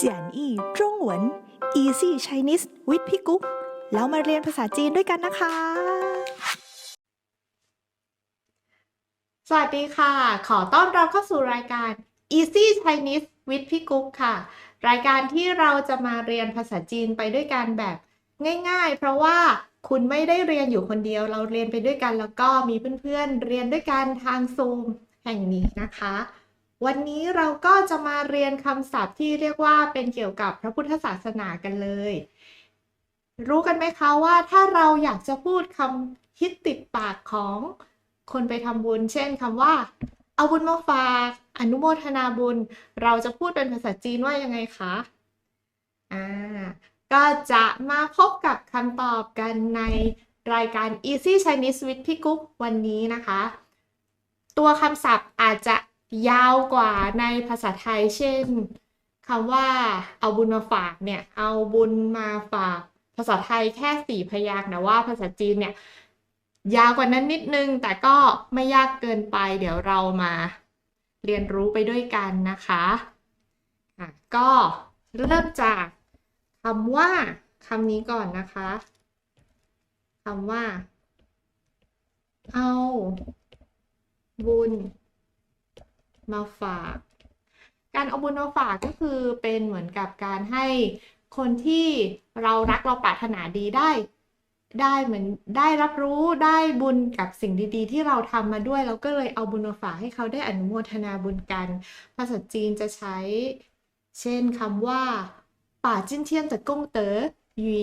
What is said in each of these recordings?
简易中文 Easy Chinese with พี่กุ๊กแล้วมาเรียนภาษาจีนด้วยกันนะคะ สวัสดีค่ะ ขอต้อนรับเข้าสู่รายการ Easy Chinese with พี่กุ๊กค่ะ รายการที่เราจะมาเรียนภาษาจีนไปด้วยกันแบบง่ายๆ เพราะว่าคุณไม่ได้เรียนอยู่คนเดียว เราเรียนไปด้วยกัน แล้วก็มีเพื่อนๆ เรียนด้วยกันทางซูมแห่งนี้นะคะ วันนี้เราก็จะมาเรียนคำศัพท์ที่เรียกว่าเป็นเกี่ยวกับพระพุทธศาสนากันเลย รู้กันไหมคะว่าถ้าเราอยากจะพูดคำฮิตติดปากของคนไปทำบุญ เช่นคำว่า เอาบุญมาฝาก อนุโมทนาบุญ เราจะพูดเป็นภาษาจีนว่ายังไงคะ อ่า ก็จะมาพบกับคำตอบกันในรายการ Easy Chinese with พี่กุ๊กวันนี้นะคะ ตัวคำศัพท์อาจจะ ยาวกว่าในภาษาไทย เช่นคำว่าเอาบุญมาฝากเนี่ย เอาบุญมาฝาก ภาษาไทยแค่สี่พยางค์แต่ว่าภาษาจีนเนี่ย ยาวกว่านั้นนิดนึง แต่ก็ไม่ยากเกินไป เดี๋ยวเรามาเรียนรู้ไปด้วยกันนะคะะก็เริ่มจากคำว่าคำนี้ก่อนนะคะคำว่า เอาบุญ มาฝาก การเอาบุญมาฝากก็คือเป็นเหมือนกับการให้คนที่เรารักเราปรารถนาดีได้ ได้เหมือนได้รับรู้ได้บุญกับสิ่งดีๆ ที่เราทำมาด้วยเราก็เลยเอาบุญมาฝากให้เขาได้อนุโมทนาบุญกัน ภาษาจีนจะใช้ เช่นคำว่าป่าจินเทียนจะกงเต๋อหยี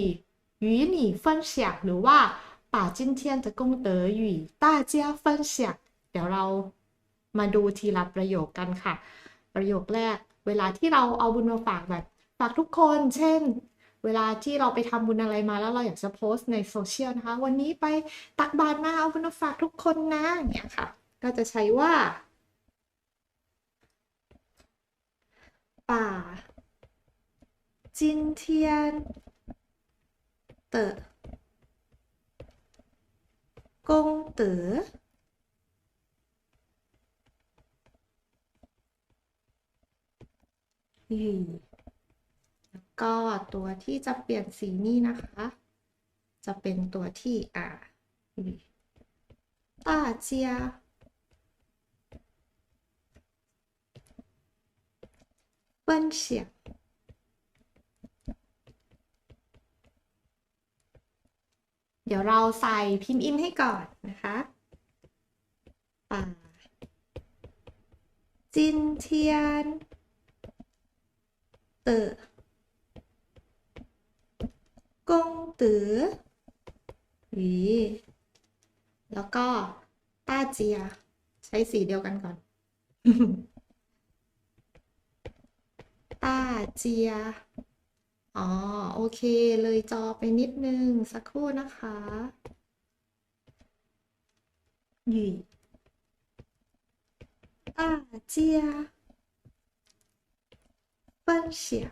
หยีหนีเฟินเฉียกหรือว่าป่าจิ้นเทียนจะกงเต๋อหยีต้าเจียเฟินเฉียกเดี๋ยวเรา มาดูทีละประโยคกันค่ะ ประโยคแรก เวลาที่เราเอาบุญมาฝากแบบฝากทุกคน เช่น เวลาที่เราไปทำบุญอะไรมาแล้วเราอยากจะโพสต์ในโซเชียลนะคะ วันนี้ไปตักบาตรมาเอาบุญมาฝากทุกคนนะเนี่ยค่ะ ก็จะใช้ว่า ป่าจินเทียนเต๋อกงเต๋อ แล้ก็ตัวที่จะเปลี่ยนสีนี่นะคะ จะเป็นตัวที่อ่าต้าเจียเปิ้นเสียเดี๋ยวเราใส่พิมพ์อินให้ก่อนนะคะป่าจินเทียน เตอกงตือหวีแล้วก็ต้าเจีย ใช้สีเดียวกันก่อนต้าเจีย อ๋อ โอเคเลยจอไปนิดนึง สักครู่นะคะหยีต้าเจีย 分享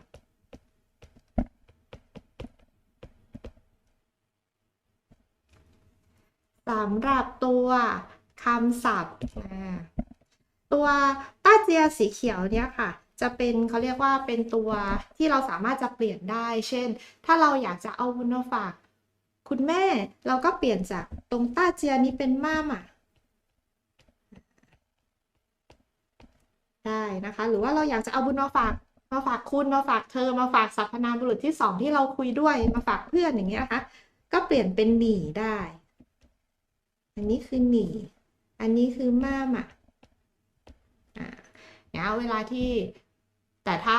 สำหรับตัวคำศัพท์ตัวต้าเจียสีเขียวเนี่ยค่ะ จะเป็นเขาเรียกว่าเป็นตัวที่เราสามารถจะเปลี่ยนได้ เช่น ถ้าเราอยากจะเอาบุญมาฝากคุณแม่เราก็เปลี่ยนจากตรงต้าเจียนี้เป็นม่าม่ะได้นะคะ หรือว่าเราอยากจะเอาบุญมาฝาก มาฝากคุณมาฝากเธอมาฝากสรรพนามบุรุษที่สองที่เราคุยด้วยมาฝากเพื่อนอย่างเงี้ยนะคะก็เปลี่ยนเป็นหนีได้ อันนี้คือหนีอันนี้คือม่าม่ะอ่าเนี่ยเวลาที่แต่ถ้า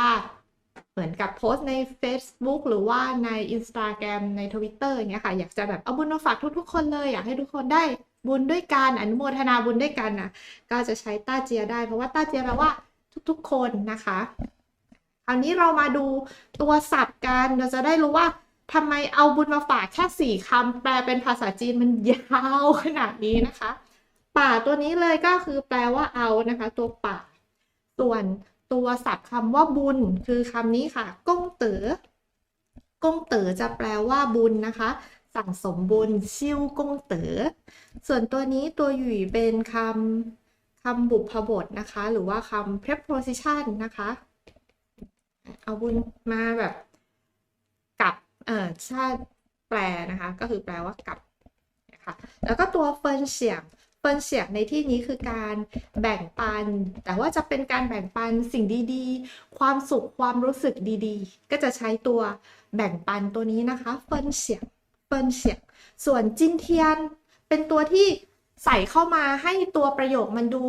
เหมือนกับโพสต์ใน Facebook หรือว่าใน Instagram ใน Twitter อย่างเงี้ยค่ะ อยากจะแบบเอาบุญมาฝากทุกๆ คนเลย อยากให้ทุกคนได้บุญด้วยกันอนุโมทนาบุญด้วยกันนะก็จะใช้ต้าเจียได้ เพราะว่าต้าเจียแปลว่าทุกๆ คนนะคะ คราวนี้เรามาดูตัวศัพท์กัน เราจะได้รู้ว่าทำไมเอาบุญมาฝากแค่สี่คำแปลเป็นภาษาจีนมันยาวขนาดนี้นะคะ ป่าตัวนี้เลยก็คือแปลว่าเอานะคะ ตัวป่า ส่วนตัวศัพท์คำว่าบุญ คือคำนี้ค่ะ ก้งเต๋อก้งเต๋อจะแปลว่าบุญนะคะ สั่งสมบุญชิ่วก้งเต๋อส่วนตัวนี้ตัวหยุ่ยเป็นคำคำบุพบทนะคะ หรือว่าคำ preposition นะคะ เอาบุญมาแบบกับเอ่อถ้าแปลนะคะ ก็คือแปลว่ากับนะคะแล้วก็ตัวเฟินเสียงเฟินเสียงในที่นี้คือการแบ่งปัน แต่ว่าจะเป็นการแบ่งปันสิ่งดีๆ ความสุขความรู้สึกดีๆ ก็จะใช้ตัวแบ่งปันตัวนี้นะคะเฟินเสียงเฟินเสียง ส่วนจินเทียนเป็นตัวที่ใส่เข้ามาให้ตัวประโยคมันดู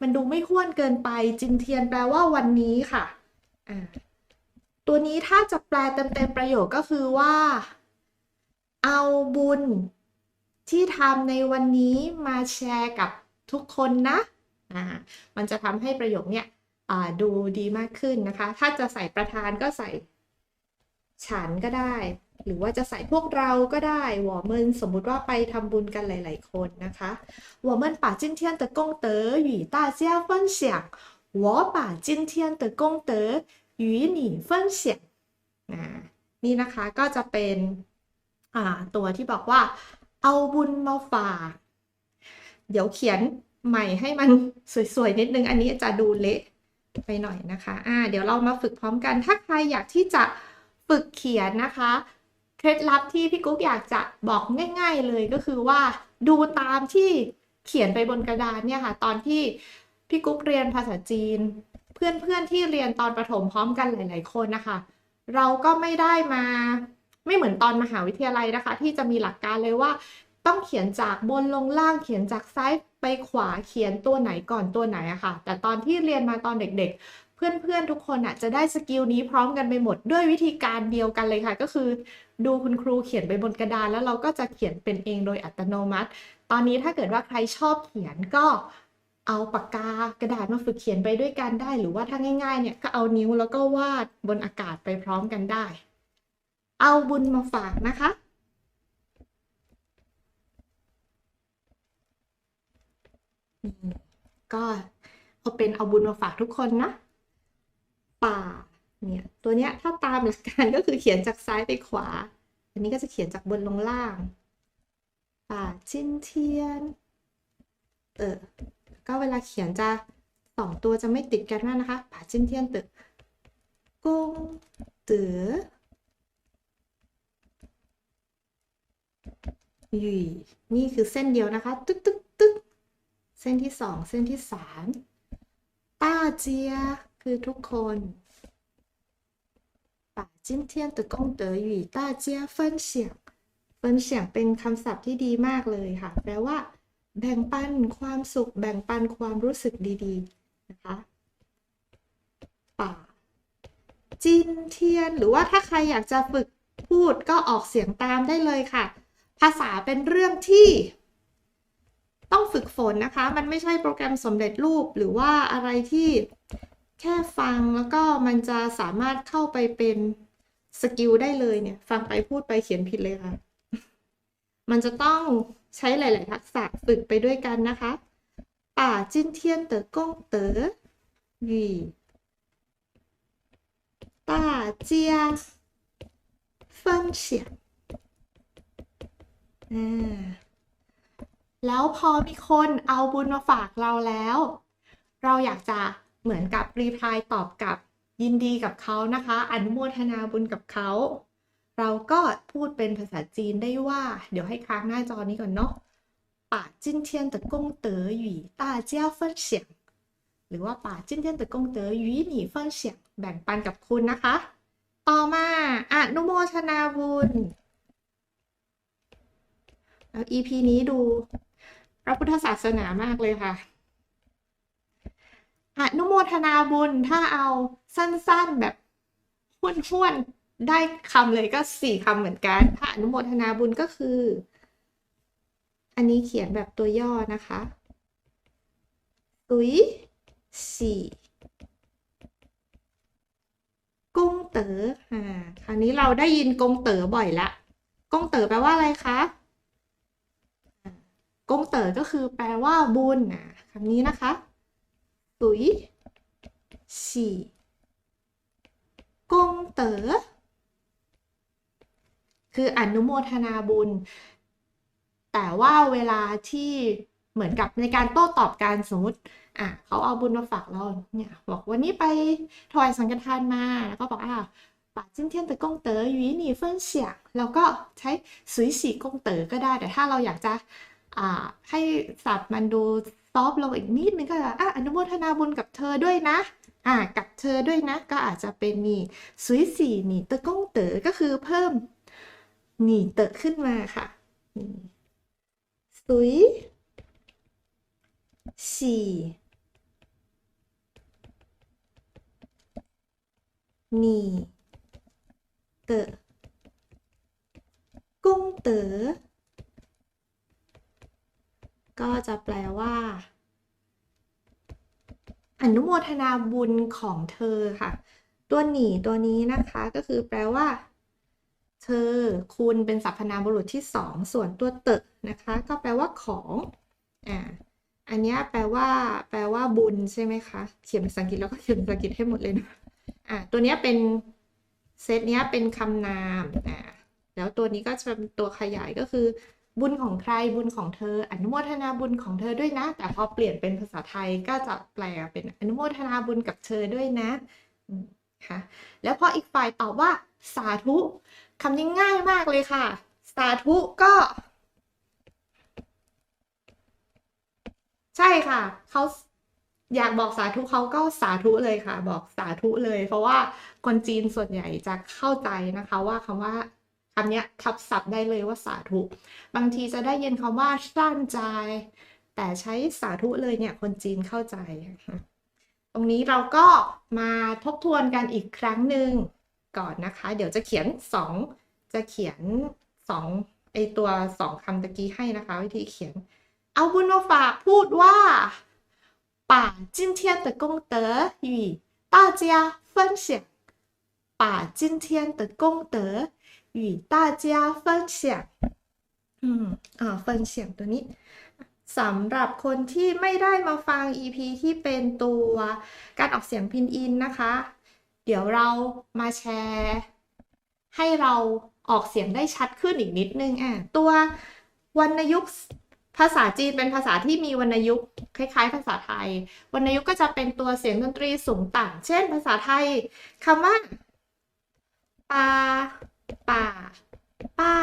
มันดูไม่ห้วนเกินไปจินเทียนแปลว่าวันนี้ค่ะอ่า ตัวนี้ถ้าจะแปลเต็มๆประโยคก็คือว่า เอาบุญที่ทำในวันนี้มาแชร์กับทุกคนนะมันจะทำให้ประโยคเนี้ยดูดีมากขึ้นนะคะ ถ้าจะใส่ประธานก็ใส่ฉันก็ได้ หรือว่าจะใส่พวกเราก็ได้วอร์เมนสมมุติว่าไปทำบุญกันหลาย ๆ คนนะคะวอร์เมนป่าจิ้นเทียนเตะกงเต๋อหยู่ต้าเซียฟินเสียงวอป่าจิ้นเทียนเต 与你分享นี่นะคะก็จะเป็นตัวที่บอกว่า เอาบุญมาฝากเดี๋ยวเขียนใหม่ให้มันสวยๆนิดนึง อันนี้จะดูเละไปหน่อยนะคะอ่าเดี๋ยวเรามาฝึกพร้อมกัน ถ้าใครอยากที่จะฝึกเขียนนะคะ เคล็ดลับที่พี่กุ๊กอยากจะบอกง่าย ๆเลยก็คือว่าดูตามที่เขียนไปบนกระดานเนี่ยค่ะ ตอนที่พี่กุ๊กเรียนภาษาจีน เพื่อนๆที่เรียนตอนประถมพร้อมกันหลาย ๆ คนนะคะ เราก็ไม่ได้มาไม่เหมือนตอนมหาวิทยาลัยนะคะ ที่จะมีหลักการเลยว่า ต้องเขียนจากบนลงล่างเขียนจากซ้ายไปขวาเขียนตัวไหนก่อนตัวไหนอะค่ะ แต่ตอนที่เรียนมาตอนเด็ก ๆ เพื่อนๆทุกคนอะจะได้สกิลนี้พร้อมกันไปหมดด้วยวิธีการเดียวกันเลยค่ะ ก็คือดูคุณครูเขียนไปบนกระดาน แล้วเราก็จะเขียนเป็นเองโดยอัตโนมัติ ตอนนี้ถ้าเกิดว่าใครชอบเขียนก็ เอาปากกากระดาษมาฝึกเขียนไปด้วยกันได้ หรือว่าถ้าง่ายๆเนี่ยก็เอานิ้วแล้วก็วาดบนอากาศไปพร้อมกันได้ เอาบุญมาฝากนะคะ ก็เอาเป็นเอาบุญมาฝากทุกคนนะ ป่าเนี่ยตัวเนี้ยถ้าตามหลักการก็คือเขียนจากซ้ายไปขวา อันนี้ก็จะเขียนจากบนลงล่าง ป่าจิ้นเทียน เออ ก็เวลาเขียนจะสองตัวจะไม่ติดกันมากนะคะป่าจิ้นเทียนตึกกงตือยุยนี่คือเส้นเดียวนะคะ ตึ๊กตึ๊กตึ๊กเส้นที่สองเส้นที่สามต้าเจีย คือทุกคนป่าจิ้นเทียนตึกกงเต๋อยุยต้าเจียเฟินเฉียงเฟินเฉียงเป็นคำศัพท์ที่ดีมากเลยค่ะ แปลว่า แบ่งปันความสุข แบ่งปันความรู้สึกดีๆนะคะป่าจินเทียน หรือว่าถ้าใครอยากจะฝึกพูดก็ออกเสียงตามได้เลยค่ะ ภาษาเป็นเรื่องที่ต้องฝึกฝนนะคะ มันไม่ใช่โปรแกรมสำเร็จรูปหรือว่าอะไรที่แค่ฟังแล้วก็มันจะสามารถเข้าไปเป็นสกิลได้เลยเนี่ย ฟังไปพูดไปเขียนผิดเลยค่ะ มันจะต้อง ใช้หลาย ๆ ทักษะฝึกไปด้วยกันนะคะป่าจินเทียนเต๋อกงเต๋อหยี่ต้าเจียเฟินเฉียนอ่าแล้วพอมีคนเอาบุญมาฝากเราแล้ว เราอยากจะเหมือนกับรีพลายตอบกลับยินดีกับเขานะคะ อนุโมทนาบุญกับเขา เราก็พูดเป็นภาษาจีนได้ว่า เดี๋ยวให้ค้างหน้าจอนี้ก่อนเนาะป่าจิ้นเทียนตะกงเต๋อหยีตาเจ้าเฟินเสียง หรือว่าป่าจิ้นเทียนตะกงเต๋อหยีหนีเฟินเสียง แบ่งปันกับคุณนะคะ ต่อมาอนุโมทนาบุญแล้ว EP นี้ดูพระพุทธศาสนามากเลยค่ะอนุโมทนาบุญถ้าเอาสั้นๆแบบห้วนๆ ได้คำเลยก็สี่คำเหมือนกันถ้าอนุโมทนาบุญก็คือ อันนี้เขียนแบบตัวย่อนะคะตุยสี่กงเต๋ออ่าคราวนี้เราได้ยินกงเต๋อบ่อยละกงเต๋อแปลว่าอะไรคะกงเต๋อก็คือแปลว่าบุญนะคำนี้นะคะตุยฉี่กงเต๋อ คืออนุโมทนาบุญ แต่ว่าเวลาที่เหมือนกับในการโต้ตอบการสมมติอะเขาเอาบุญมาฝากเราเนี่ยบอกวันนี้ไปถวายสังฆทานมาแล้วก็บอกอ่าป่าจิ้นเทียนตะกงเต๋อหยีหนีเฟิ่นเสียงเราก็ใช้สุยสีกงเต๋อก็ได้ แต่ถ้าเราอยากจะให้สัตว์มันดูซอฟลงอีกนิดนึงก็อะอนุโมทนาบุญกับเธอด้วยนะกับเธอด้วยนะ ก็อาจจะเป็นนี่สุยสีนี่ตะกงเต๋อก็คือเพิ่ม หนีเตอร์ขึ้นมาค่ะสุยสี่หนีเตอร์กงเต๋อก็จะแปลว่า อนุโมทนาบุญของเธอค่ะ ตัวหนีตัวนี้นะคะก็คือแปลว่า เธอ คุณเป็นสรรพนามบุรุษที่สองส่วนตัวเตะนะคะ ก็แปลว่าของอ่าอันนี้แปลว่า แปลว่าบุญใช่ไหมคะ เขียนภาษาอังกฤษแล้วก็เขียนภาษาอังกฤษให้หมดเลยนะอ่าตัวนี้เป็นเซตเนี้ยเป็นคำนามอ่าแล้วตัวนี้ก็จะเป็นตัวขยายก็คือ บุญของใครบุญของเธอ อนุโมทนาบุญของเธอด้วยนะ แต่พอเปลี่ยนเป็นภาษาไทยก็จะแปลเป็นอนุโมทนาบุญกับเธอด้วยนะค่ะแล้วพออีกฝ่ายตอบว่าสาธุ คำนี้ง่ายมากเลยค่ะ สาธุก็ ใช่ค่ะ เขาอยากบอกสาธุเขาก็สาธุเลยค่ะ บอกสาธุเลย เพราะว่าคนจีนส่วนใหญ่จะเข้าใจนะคะ ว่าคำว่าคำนี้ทับศัพท์ได้เลยว่าสาธุ บางทีจะได้ยินคำว่าสั้นใจแต่ใช้สาธุเลยเนี่ยคนจีนเข้าใจ ตรงนี้เราก็มาทบทวนกันอีกครั้งหนึ่ง ก่อนนะคะ เดี๋ยวจะเขียนสองจะเขียนสองไอตัวสองคำตะกี้ให้นะคะ วิธีเขียน เอาบุญมาฝากพูดว่า把今天的功德与大家分享把今天的功德与大家分享อืมอ่า分享ตัวนี้สำหรับคนที่ไม่ได้มาฟัง EP ที่เป็นตัวการออกเสียงพินอินนะคะ เดี๋ยวเรามาแชร์ ให้เราออกเสียงได้ชัดขึ้นอีกนิดนึงอะตัววรรณยุกต์ภาษาจีนเป็นภาษาที่มีวรรณยุกต์คล้ายๆ ภาษาไทย วรรณยุกต์ก็จะเป็นตัวเสียงดนตรีสูงต่ำเช่น ภาษาไทยคำว่าปาป่าป้า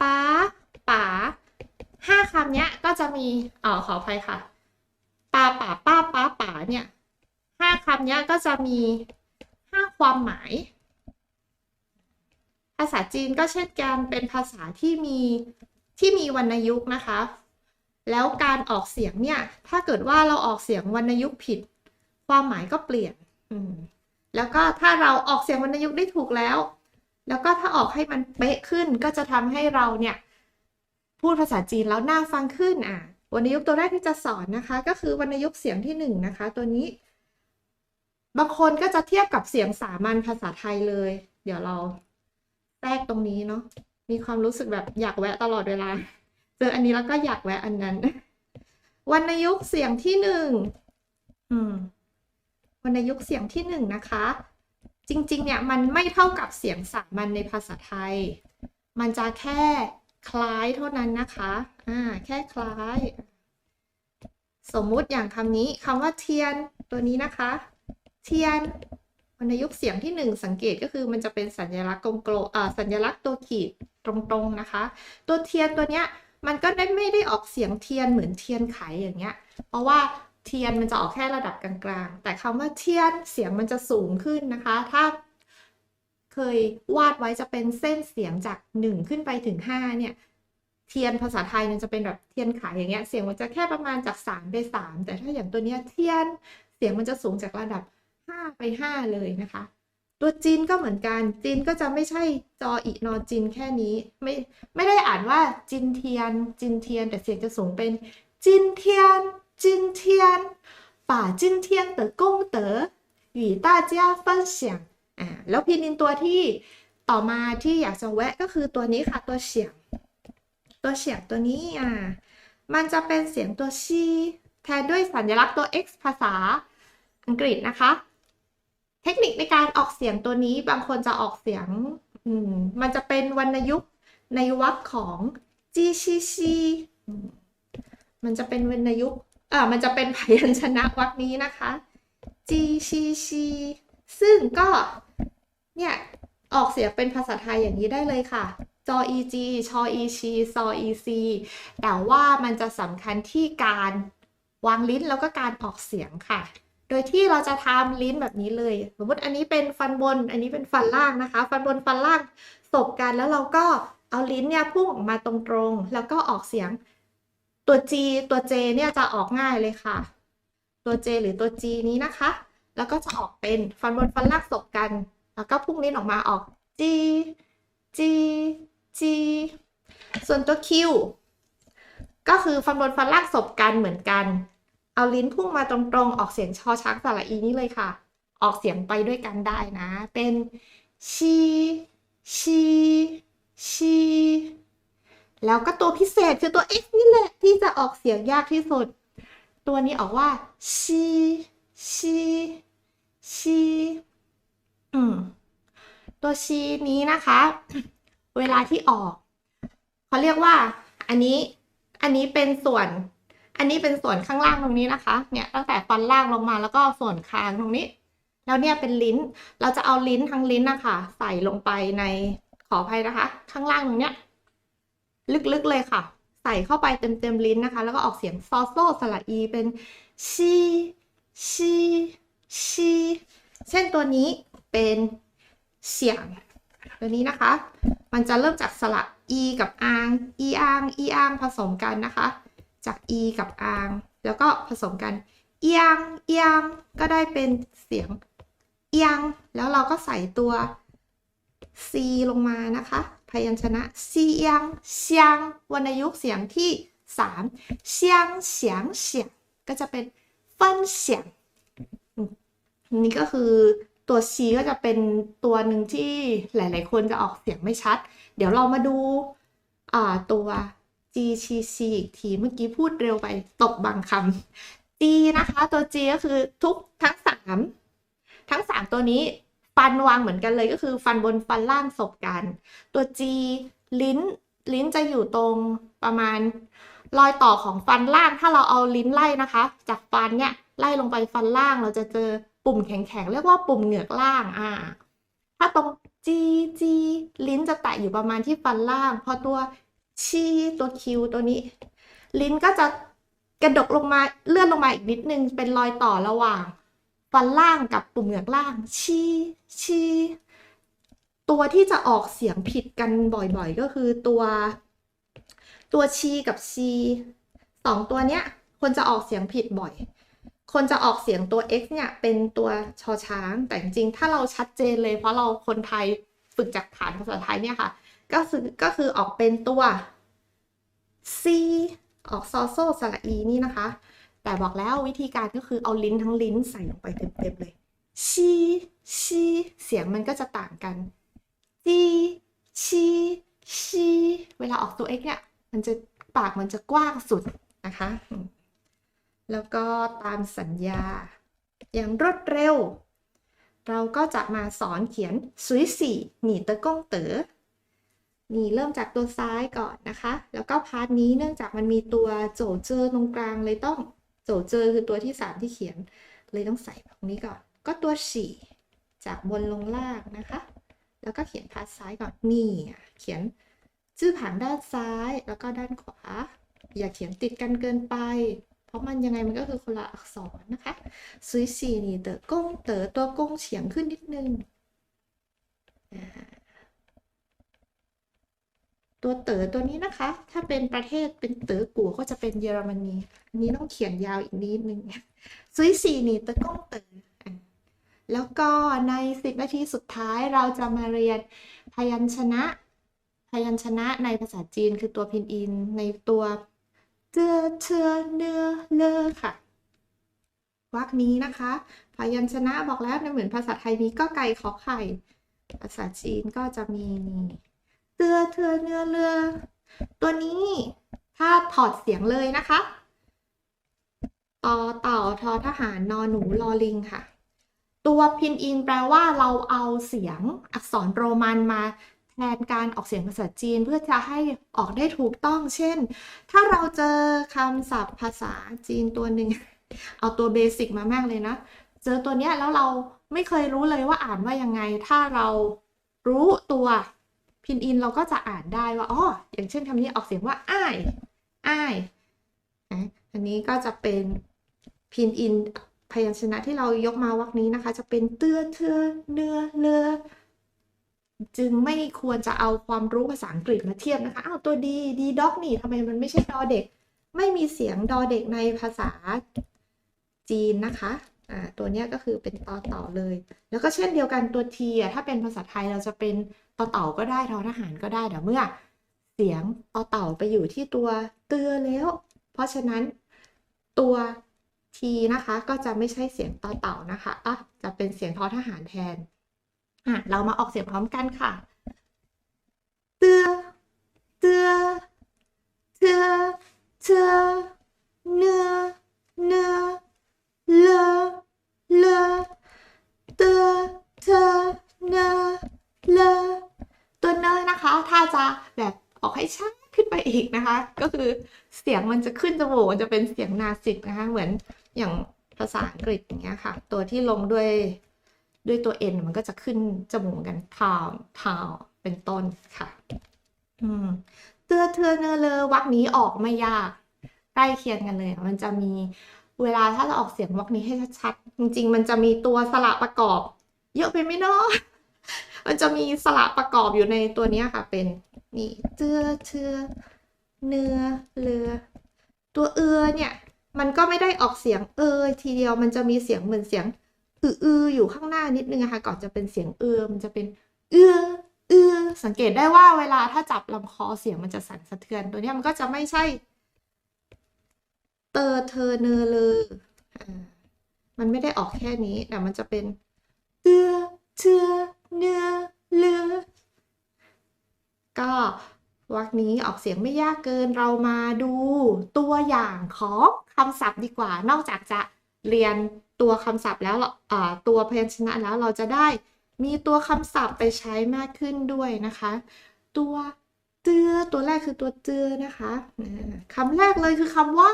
ป้าป๋าห้าคำเนี้ยก็จะมีอ๋อขออภัยค่ะปาป่าป้าป้าป๋าเนี่ย ห้าคำเนี้ยก็จะมีห้าความหมาย ภาษาจีนก็เช่นกันเป็นภาษาที่มีที่มีวรรณยุกต์นะคะ แล้วการออกเสียงเนี่ย ถ้าเกิดว่าเราออกเสียงวรรณยุกต์ผิด ความหมายก็เปลี่ยน แล้วก็ถ้าเราออกเสียงวรรณยุกต์ได้ถูกแล้ว แล้วก็ถ้าออกให้มันเป๊ะขึ้นก็จะทำให้เราเนี่ย พูดภาษาจีนแล้วน่าฟังขึ้นอะวรรณยุกต์ตัวแรกที่จะสอนนะคะ ก็คือวรรณยุกต์เสียงที่หนึ่งนะคะ ตัวนี้ บางคนก็จะเทียบกับเสียงสามัญภาษาไทยเลย เดี๋ยวเราแทรกตรงนี้เนาะมีความรู้สึกแบบอยากแวะตลอดเวลา เจออันนี้แล้วก็อยากแวะอันนั้นวรรณยุกต์เสียงที่หนึ่งอืมวรรณยุกต์เสียงที่หนึ่งนะคะ จริง ๆ เนี่ยมันไม่เท่ากับเสียงสามัญในภาษาไทย มันจะแค่คล้ายเท่านั้นนะคะ อ่า แค่คล้าย สมมุติอย่างคำนี้คำว่าเทียนตัวนี้นะคะ เทียนวรรณยุกต์เสียงที่หนึ่งสังเกตก็คือมันจะเป็นสัญลักษณ์กลมๆอ่าสัญลักษณ์ตัวขีดตรงๆนะคะ ตัวเทียนตัวเนี้ยมันก็ได้ไม่ได้ออกเสียงเทียนเหมือนเทียนไขอย่างเงี้ย เพราะว่าเทียนมันจะออกแค่ระดับกลางๆ แต่คำว่าเทียนเสียงมันจะสูงขึ้นนะคะ ถ้าเคยวาดไว้จะเป็นเส้นเสียงจากหนึ่งขึ้นไปถึงห้าเนี่ย เทียนภาษาไทยเนี่ยจะเป็นแบบเทียนขายอย่างเงี้ย เสียงมันจะแค่ประมาณจากสามไปสามแต่ถ้าอย่างตัวเนี้ยเทียนเสียงมันจะสูงจากระดับ 5 ไป 5 เลยนะคะ ตัวจีนก็เหมือนกันจีนก็จะไม่ใช่จออีนอจีนแค่นี้ไม่ไม่ได้อ่านว่าจินเทียนจินเทียน แต่เสียงจะสูงเป็นจินเทียนจินเทียนป่าจินเทียนต๋อกงเต๋อหยู่าอ่าแล้วพินินตัวที่ต่อมาที่อยากจะแวะก็คือตัวนี้ค่ะตัวเสียง ตัวเสียงตัวนี้อ่ามันจะเป็นเสียงตัวชีแทนด้วยสัญลักษณ์ตัว x ภาษาอังกฤษนะคะ เทคนิคในการออกเสียงตัวนี้บางคนจะออกเสียงอืมมันจะเป็นวรรณยุกต์ในวรรคของจีชีชีมันจะเป็นวรรณยุกต์อ่ามันจะเป็นพยัญชนะวรรคนี้นะคะจีชีชีซึ่งก็เนี่ยออกเสียงเป็นภาษาไทยอย่างนี้ได้เลยค่ะ จอ eg ชอ e ชีซอ ec แต่ว่ามันจะสำคัญที่การวางลิ้นแล้วก็การออกเสียงค่ะ โดยที่เราจะทำลิ้นแบบนี้เลย สมมติอันนี้เป็นฟันบน อันนี้เป็นฟันล่างนะคะ ฟันบนฟันล่างสบกันแล้วเราก็เอาลิ้นเนี่ยพุ่งออกมาตรงๆ แล้วก็ออกเสียงตัว G ตัว J เนี่ยจะออกง่ายเลยค่ะ ตัว J หรือตัว G นี้นะคะ แล้วก็จะออกเป็นฟันบนฟันล่างสบกัน แล้วก็พุ่งลิ้นออกมาออก G G G ส่วนตัว Q ก็คือฟันบนฟันล่างสบกันเหมือนกัน เอาลิ้นพุ่งมาตรงๆ ออกเสียงชอช้างสระอีนี่เลยค่ะ ออกเสียงไปด้วยกันได้นะ เป็นชีชีชีแล้วก็ตัวพิเศษคือตัว x นี่แหละที่จะออกเสียงยากที่สุด ตัวนี้ออกว่าชีชีชีอืมตัวชีนี้นะคะ เวลาที่ออกเขาเรียกว่า อันนี้ อันนี้เป็นส่วน อันนี้เป็นส่วนข้างล่างตรงนี้นะคะ เนี่ยตั้งแต่ฟันล่างลงมาแล้วก็ส่วนคางตรงนี้ แล้วเนี่ยเป็นลิ้น เราจะเอาลิ้นทั้งลิ้นนะคะใส่ลงไปในขออภัยนะคะ ข้างล่างตรงเนี้ย ลึกๆเลยค่ะ ใส่เข้าไปเต็มๆลิ้นนะคะ แล้วก็ออกเสียงซอโซสระอีเป็นชีชีชีเช่นตัวนี้เป็นเสียงตัวนี้นะคะ มันจะเริ่มจากสระ e กับอาง e อาง e อางผสมกันนะคะ จาก e กับอาง แล้วก็ผสมกัน เอียง เอียง ก็ได้เป็นเสียง เอียง แล้วเราก็ใส่ตัว c ลงมานะคะ พยัญชนะเสียงเสียงวรรณยุกต์เสียงที่3เสียงเสียงเสียงก็จะเป็นฟันเสียงนี่ก็คือตัว c ก็จะเป็นตัวหนึ่งที่หลาย ๆ คนจะออกเสียงไม่ชัด เดี๋ยวเรามาดูตัว G C C อีกทีเมื่อกี้พูดเร็วไปตบบางคำ G นะคะ ตัว G ก็คือทุกทั้งสามทั้งสามตัวนี้ฟันวางเหมือนกันเลยก็คือฟันบนฟันล่างสบกัน ตัว G ลิ้น ลิ้นจะอยู่ตรงประมาณรอยต่อของฟันล่างถ้าเราเอาลิ้นไล่นะคะ จากฟันเนี่ยไล่ลงไปฟันล่างเราจะเจอปุ่มแข็งๆเรียกว่าปุ่มเหงือกล่างอ่าถ้าตรง G G ลิ้นจะแตะอยู่ประมาณที่ฟันล่าง พอตัว ชีตัว Q ตัวนี้ ลิ้นก็จะกระดกลงมาเลื่อนลงมาอีกนิดนึง เป็นรอยต่อระหว่างฟันล่างกับปุ่มเหงือกล่าง ชีชีตัวที่จะออกเสียงผิดกันบ่อยๆ ก็คือตัว ตัวชีกับชีสองตัวเนี้ย คนจะออกเสียงผิดบ่อย คนจะออกเสียงตัว x เนี่ย เป็นตัวชอช้างแต่จริงๆถ้าเราชัดเจนเลยเพราะเราคนไทยฝึกจากฐานภาษาไทยเนี่ยค่ะ ก็คือก็คือออกเป็นตัว c ออกซอโซสระอีนี่นะคะ แต่บอกแล้ววิธีการก็คือเอาลิ้นทั้งลิ้นใส่ลงไปเต็มๆเลยชีชีเสียงมันก็จะต่างกันจีชีชีเวลาออกตัว x เนี่ย มันจะปากมันจะกว้างสุดนะคะ แล้วก็ตามสัญญา อย่างรวดเร็ว เราก็จะมาสอนเขียนสุยสี่หนีเตอร์ก้งเต๋อ นี่เริ่มจากตัวซ้ายก่อนนะคะ แล้วก็พาร์ทนี้เนื่องจากมันมีตัวโจเจอตรงกลางเลยต้องโจเจอคือตัวที่ 3 ที่เขียน เลยต้องใส่ตรงนี้ก่อน ก็ตัวสี่จากบนลงล่างนะคะ แล้วก็เขียนพาร์ทซ้ายก่อนนี่เขียนชื่อผังด้านซ้ายแล้วก็ด้านขวา อย่าเขียนติดกันเกินไป เพราะมันยังไงมันก็คือคนละอักษรนะคะซุยสี่นี่เต๋อกงเต๋อตัวกงเฉียงขึ้นนิดนึงอ่า ตัวเต๋อตัวนี้นะคะ ถ้าเป็นประเทศเป็นเต๋อกัวก็จะเป็นเยอรมนีอันนี้ต้องเขียนยาวอีกนิดนึงซุยสีนี่ตะก้องเต๋อแล้วก็ในสิบนาทีสุดท้ายเราจะมาเรียนพยัญชนะ พยัญชนะในภาษาจีนคือตัวพินอิน ในตัวเจอเชอเนอเลอค่ะวรรคนี้นะคะ พยัญชนะบอกแล้วเนี่ยเหมือนภาษาไทยมีก็ไก่ขอไข่ ภาษาจีนก็จะมีนี่ เตือเทือเนื้อเรือ ตัวนี้ถ้าถอดเสียงเลยนะคะต่อเต่าทอทหารนอหนูลอลิงค่ะ ตัวพินอินแปลว่าเราเอาเสียงอักษรโรมันมาแทนการออกเสียงภาษาจีนเพื่อจะให้ออกได้ถูกต้อง เช่น ถ้าเราเจอคำศัพท์ภาษาจีนตัวหนึ่ง เอาตัวเบสิกมามากเลยนะ เจอตัวเนี้ยแล้วเราไม่เคยรู้เลยว่าอ่านว่ายังไง ถ้าเรารู้ตัว พินอินเราก็จะอ่านได้ว่าอ๋ออย่างเช่นคำนี้ออกเสียงว่าอ้ายอ้ายอันนี้ก็จะเป็นพินอินพยัญชนะที่เรายกมาวรรคนี้นะคะ จะเป็นเตื้อเทือเนื้อเลือจึงไม่ควรจะเอาความรู้ภาษาอังกฤษมาเทียบนะคะ อ้าวตัวดีดีด็อกนี่ทำไมมันไม่ใช่ดอเด็ก ไม่มีเสียงดอเด็กในภาษาจีนนะคะ อ่าตัวเนี้ยก็คือเป็นต่อต่าเลย แล้วก็เช่นเดียวกันตัวทีอะถ้าเป็นภาษาไทยเราจะเป็นต่อเต่าก็ได้ทอทหารก็ได้แต่เมื่อเสียงต่อเต่าไปอยู่ที่ตัวเตือแล้ว เพราะฉะนั้นตัวทีนะคะก็จะไม่ใช่เสียงต่อเต่านะคะอะจะเป็นเสียงทอทหารแทนอะเรามาออกเสียงพร้อมกันค่ะ เตือ เตือ เตือ เตือ เนื้อ เนื้อ เลอเลอเตอเธอเนอเลอตัวเนอนะคะ ถ้าจะแบบออกให้ชัดขึ้นไปอีกนะคะ ก็คือเสียงมันจะขึ้นจมูกมันจะเป็นเสียงนาสิกนะคะ เหมือนอย่างภาษาอังกฤษอย่างเงี้ยค่ะ ตัวที่ลงด้วยด้วยตัว N มันก็จะขึ้นจมูกกันทาวทาวเป็นต้นค่ะ อืมเตือเทอเนอเลอวรรคนี้ออกไม่ยากใกล้เคียงกันเลย มันจะมี เวลาถ้าเราออกเสียงวรรคนี้ให้ชัดๆ จริง ๆ มันจะมีตัวสระประกอบ เยอะไปไหมเนาะมันจะมีสระประกอบอยู่ในตัวนี้ค่ะ เป็นนี่เตือเทือเนื้อเรือ ตัวเอือเนี่ย มันก็ไม่ได้ออกเสียงเอยทีเดียวมันจะมีเสียงเหมือนเสียงอืออืออยู่ข้างหน้านิดนึงค่ะ ก่อนจะเป็นเสียงเอือมันจะเป็นเอือเอือสังเกตได้ว่าเวลาถ้าจับลำคอเสียงมันจะสั่นสะเทือน ตัวนี้มันก็จะไม่ใช่ เตอเธอเนอเลอมันไม่ได้ออกแค่นี้ แต่มันจะเป็นเตอเทือเนอเลอก็วรรคนี้ออกเสียงไม่ยากเกินเรามาดูตัวอย่างของคำศัพท์ดีกว่า นอกจากจะเรียนตัวคำศัพท์แล้วตัวพยัญชนะแล้วเราจะได้มีตัวคำศัพท์ไปใช้มากขึ้นด้วยนะคะ ตัวเตือตัวแรกคือตัวเตือนะคะคำแรกเลยคือคำว่า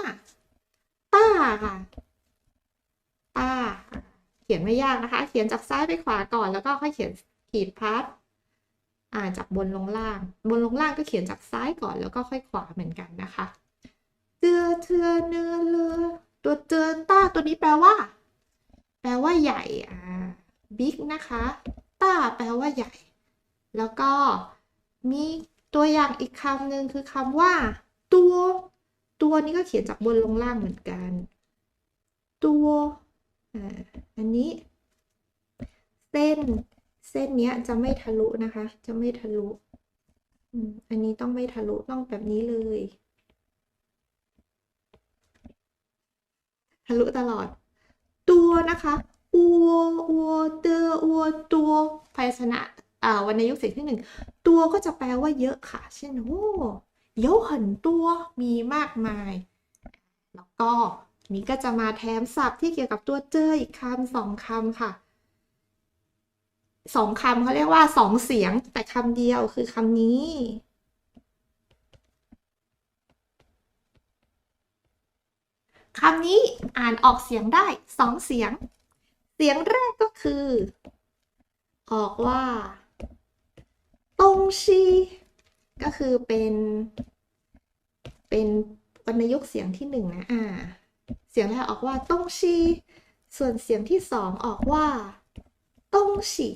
ต้าค่ะต้า เขียนไม่ยากนะคะ เขียนจากซ้ายไปขวาก่อนแล้วก็ค่อยเขียนขีดพัดอ่าจากบนลงล่าง บนลงล่างก็เขียนจากซ้ายก่อนแล้วก็ค่อยขวาเหมือนกันนะคะเตือเทือเนื้อเลือตัวเตือต้าตัวนี้แปลว่า แปลว่าใหญ่อ่าบิ๊กนะคะต้าแปลว่าใหญ่ แล้วก็มีตัวอย่างอีกคำหนึ่งคือคำว่า ตัว ตัวนี้ก็เขียนจากบนลงล่างเหมือนกัน ตัวอ่าอันนี้ เส้นเส้นเนี้ยจะไม่ทะลุนะคะ จะไม่ทะลุอืมอันนี้ต้องไม่ทะลุต้องแบบนี้เลย ทะลุตลอด ตัวนะคะอัวอัวเตออัวตัวพยัญชนะอ่าวรรณยุกต์เสียงที่หนึ่งตัวก็จะแปลว่าเยอะค่ะ เช่นโอ้ เยอะหันตัวมีมากมาย แล้วก็นี้ก็จะมาแถมศัพท์ที่เกี่ยวกับตัวเจออีกคำสองคำค่ะสองคำเขาเรียกว่าสองเสียงแต่คำเดียวคือคำนี้ คำนี้อ่านออกเสียงได้สองเสียง เสียงแรกก็คือ ออกว่าตงชี ก็คือเป็น เป็นวรรณยุกเสียงที่หนึ่งนะอ่า เสียงแรกออกว่าต้องชีส่วนเสียงที่สองออกว่าต้องฉี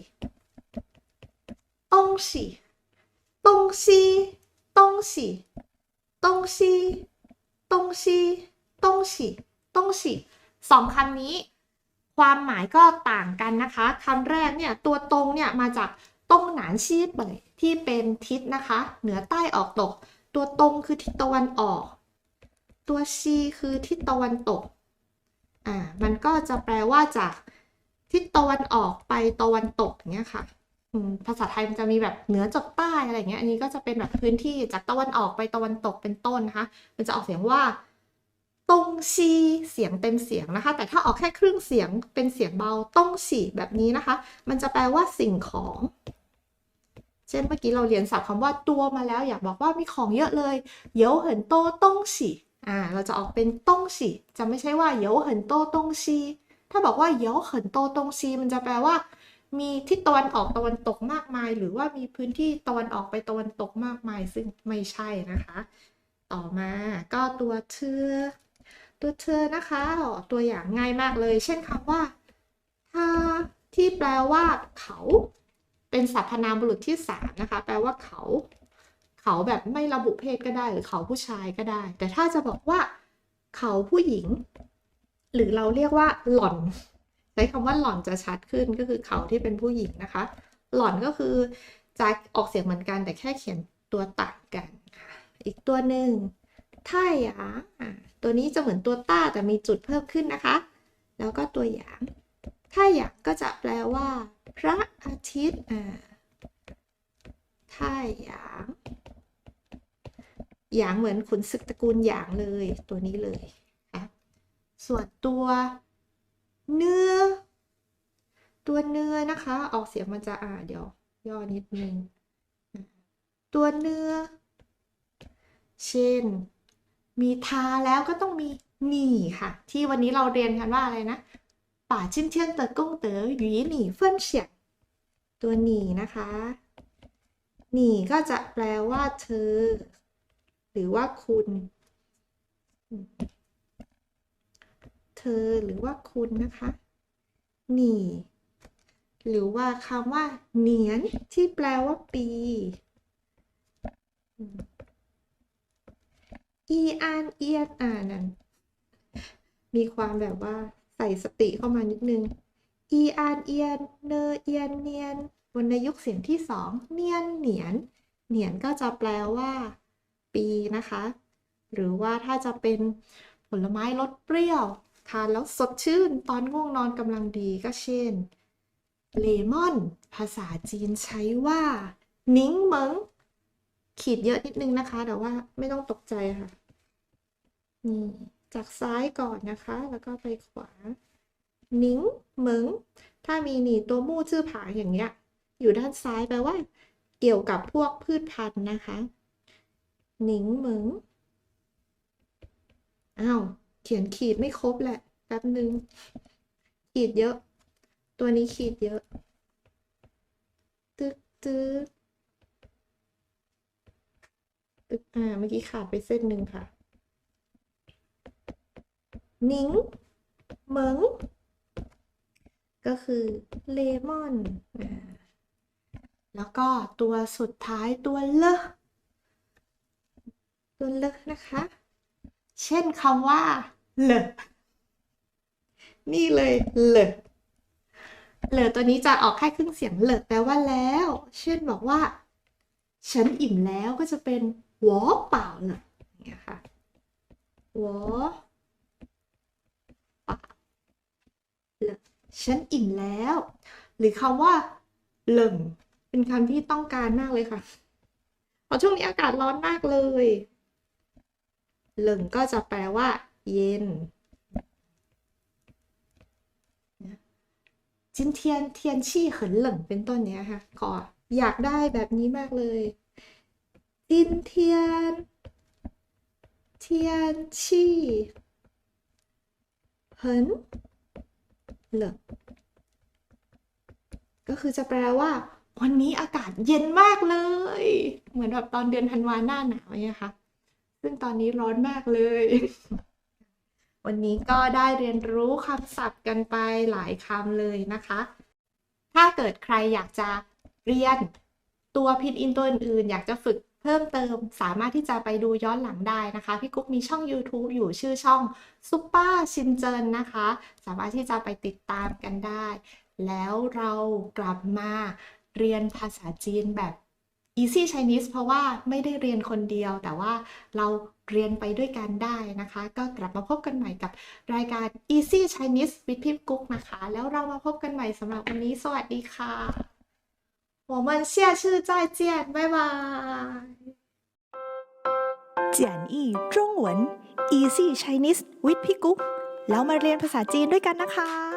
ต้องฉีต้องชีต้องฉีต้องชีต้งชีต้องฉีต้องฉีสองคำนี้ ความหมายก็ต่างกันนะคะคำแรกเนี่ย ตัวตรงเนี่ยมาจาก ตรงหนานชีเป่ยที่เป็นทิศนะคะ เหนือใต้ออกตก ตัวตรงคือทิศตะวันออก ตัวชีคือทิศตะวันตกอ่ามันก็จะแปลว่าจากทิศตะวันออกไปตะวันตกอย่างเงี้ยค่ะภาษาไทยมันจะมีแบบเหนือจดใต้อะไรเงี้ย อันนี้ก็จะเป็นแบบพื้นที่จากตะวันออกไปตะวันตกเป็นต้นนะคะ มันจะออกเสียงว่าตงชีเสียงเต็มเสียงนะคะ แต่ถ้าออกแค่ครึ่งเสียงเป็นเสียงเบาต้องฉีแบบนี้นะคะ มันจะแปลว่าสิ่งของ เช่นเมื่อกี้เราเรียนศัพท์คำว่าตัวมาแล้ว อยากบอกว่ามีของเยอะเลยเยวเหินโตต้งฉีอ่าเราจะออกเป็นต้งฉีจะไม่ใช่ว่าเยวเหินโตต้งชีถ้าบอกว่าเยวเหินโตต้งชีมันจะแปลว่า มีทิศตะวันออกตะวันตกมากมาย หรือว่ามีพื้นที่ตะวันออกไปตะวันตกมากมาย ซึ่งไม่ใช่นะคะ ต่อมาก็ตัวเธอตัวเธอนะคะตัวอย่างง่ายมากเลย เช่นคำว่าถ้าที่แปลว่าเขา เป็นสรรพนามบุรุษที่สามนะคะ แปลว่าเขา เขาแบบไม่ระบุเพศก็ได้ หรือเขาผู้ชายก็ได้ แต่ถ้าจะบอกว่าเขาผู้หญิง หรือเราเรียกว่าหล่อนใช้คำว่าหล่อนจะชัดขึ้นก็คือเขาที่เป็นผู้หญิงนะคะ หล่อนก็คือจะออกเสียงเหมือนกันแต่แค่เขียนตัวต่างกัน อีกตัวหนึ่งท่ายหยางตัวนี้จะเหมือนตัวต้าแต่มีจุดเพิ่มขึ้นนะคะ แล้วก็ตัวหยาง ท่ายหยางก็จะแปลว่า พระอาทิตย์อ่าท่ายหยางหยางเหมือนขุนศึกตระกูลหยางเลยตัวนี้เลยค่ะส่วนตัวเนื้อ ตัวเนื้อนะคะ ออกเสียงมันจะอ่าเดี๋ยว ย่อนิดนึง ตัวเนื้อ เช่น มีทาแล้วก็ต้องมีหนีค่ะ ที่วันนี้เราเรียนกันว่าอะไรนะ ป่าจิ้นเทียนเตอก้งเต๋อหยีหนีเฟิ่นเฉียงตัวหนีนะคะหนีก็จะแปลว่าเธอ หรือว่าคุณ เธอหรือว่าคุณนะคะหนีหรือว่าคำว่าเหนียนที่แปลว่าปีอีอานเอียนอ่านั่นมีความแบบว่า ส่สติเข้ามานิดนึงอีอานเอียนเนอเอียนเนียนวรรณยุกต์เสียงที่สองเนียนเหนียน เหนียนก็จะแปลว่า ปีนะคะ หรือว่าถ้าจะเป็นผลไม้รสเปรี้ยวทานแล้วสดชื่นตอนง่วงนอนกำลังดีก็เช่นเลมอน ภาษาจีนใช้ว่า นิ้งเหมิงขีดเยอะนิดนึงนะคะ แต่ว่าไม่ต้องตกใจค่ะนี่ จากซ้ายก่อนนะคะ แล้วก็ไปขวานิงเหมิงถ้ามีหนีตัวมู่ชื่อผาอย่างเงี้ย อยู่ด้านซ้ายแปลว่า เกี่ยวกับพวกพืชพันธุ์นะคะ หนิงเหมิงอ้าวเขียนขีดไม่ครบแหละแป๊บนึง ขีดเยอะ ตัวนี้ขีดเยอะ ตึกตึกตึกอ่าเมื่อกี้ขาดไปเส้นหนึ่งค่ะ นิ้งเหมิงก็คือเลมอนแล้วก็ตัวสุดท้ายตัวเลอะตัวเลอะนะคะ เช่นคำว่าเลอะนี่เลยเลอะเลอะตัวนี้จะออกแค่ครึ่งเสียงเลอะแปลว่าแล้ว เช่นบอกว่า ฉันอิ่มแล้วก็จะเป็นหวอเปล่าเลอะอย่างเงี้ยค่ะหวอเปล่าเลอะ ฉันอิ่มแล้ว หรือคำว่าเหลิงเป็นคำที่ต้องการมากเลยค่ะเพราะช่วงนี้อากาศร้อนมากเลยเหลิงก็จะแปลว่า เย็นจินเทียนเทียนชี่เหินเหลิงเป็นต้นเนี้ยค่ะขออยากได้แบบนี้มากเลยจินเทียน เทียนชี่เหิน เลก็คือจะแปลว่า วันนี้อากาศเย็นมากเลย เหมือนแบบตอนเดือนธันวาหน้าหนาวเนี่ยค่ะ ซึ่งตอนนี้ร้อนมากเลย วันนี้ก็ได้เรียนรู้คำศัพท์กันไปหลายคำเลยนะคะ ถ้าเกิดใครอยากจะเรียนตัวพินอินตัวอื่นๆ อยากจะฝึก เพิ่มเติมสามารถที่จะไปดูย้อนหลังได้นะคะ พี่กุ๊กมีช่อง YouTube อยู่ชื่อช่องซุปเปอร์ชินเจินนะคะ สามารถที่จะไปติดตามกันได้ แล้วเรากลับมาเรียนภาษาจีนแบบ Easy Chinese เพราะว่าไม่ได้เรียนคนเดียว แต่ว่าเราเรียนไปด้วยกันได้นะคะ ก็กลับมาพบกันใหม่กับรายการ Easy Chinese with พี่กุ๊กนะคะ แล้วเรามาพบกันใหม่สำหรับวันนี้ สวัสดีค่ะ 我们下次再见拜拜简易中文 Easy Chinese with พี่กุ๊กแล้วมาเรียนภาษาจีนด้วยกันนะคะ